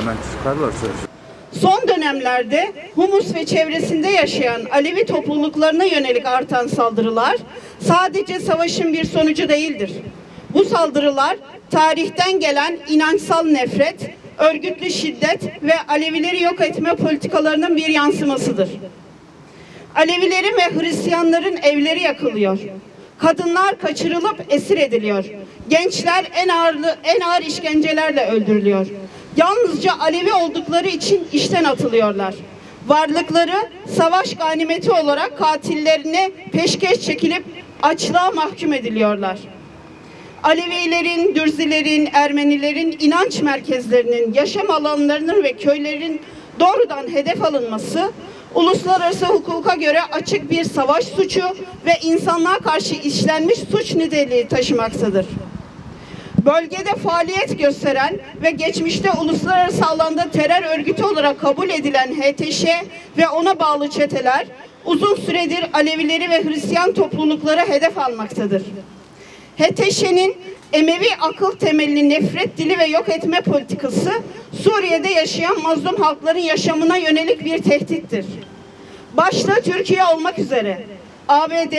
Hemen çıkarlarsa. Son dönemlerde Humus ve çevresinde yaşayan Alevi topluluklarına yönelik artan saldırılar sadece savaşın bir sonucu değildir. Bu saldırılar tarihten gelen inançsal nefret, örgütlü şiddet ve Alevileri yok etme politikalarının bir yansımasıdır. Alevilerin ve Hristiyanların evleri yakılıyor. Kadınlar kaçırılıp esir ediliyor. Gençler en ağırlı, en ağır işkencelerle öldürülüyor. Yalnızca Alevi oldukları için işten atılıyorlar. Varlıkları savaş ganimeti olarak katillerine peşkeş çekilip açlığa mahkum ediliyorlar. Alevilerin, Dürzilerin, Ermenilerin inanç merkezlerinin, yaşam alanlarının ve köylerin doğrudan hedef alınması, uluslararası hukuka göre açık bir savaş suçu ve insanlığa karşı işlenmiş suç niteliği taşımaktadır. Bölgede faaliyet gösteren ve geçmişte uluslararası alanda terör örgütü olarak kabul edilen HTŞ ve ona bağlı çeteler uzun süredir Alevileri ve Hristiyan toplulukları hedef almaktadır. HTŞ'nin Emevi akıl temelli nefret dili ve yok etme politikası Suriye'de yaşayan mazlum halkların yaşamına yönelik bir tehdittir. Başta Türkiye olmak üzere ABD,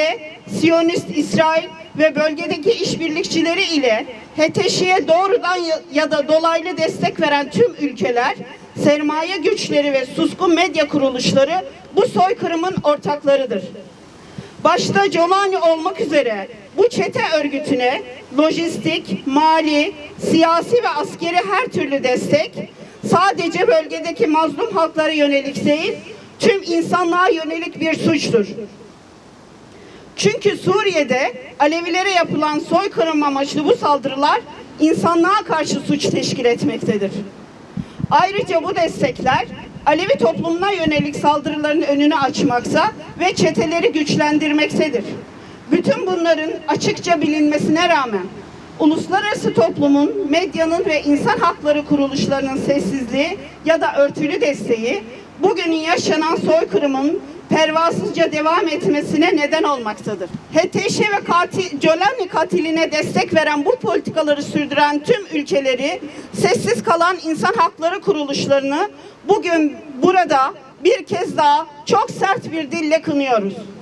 Siyonist İsrail ve bölgedeki işbirlikçileri ile HTŞ'ye doğrudan ya- da dolaylı destek veren tüm ülkeler, sermaye güçleri ve suskun medya kuruluşları bu soykırımın ortaklarıdır. Başta Colani olmak üzere bu çete örgütüne lojistik, mali, siyasi ve askeri her türlü destek sadece bölgedeki mazlum halklara yönelik değil, tüm insanlığa yönelik bir suçtur. Çünkü Suriye'de Alevilere yapılan soykırım amaçlı bu saldırılar insanlığa karşı suç teşkil etmektedir. Ayrıca bu destekler Alevi toplumuna yönelik saldırıların önünü açmaksa ve çeteleri güçlendirmektedir. Bütün bunların açıkça bilinmesine rağmen uluslararası toplumun, medyanın ve insan hakları kuruluşlarının sessizliği ya da örtülü desteği bugünün yaşanan soykırımın pervasızca devam etmesine neden olmaktadır. HTŞ ve katil, Jolani katiline destek veren bu politikaları sürdüren tüm ülkeleri, sessiz kalan insan hakları kuruluşlarını bugün burada bir kez daha çok sert bir dille kınıyoruz.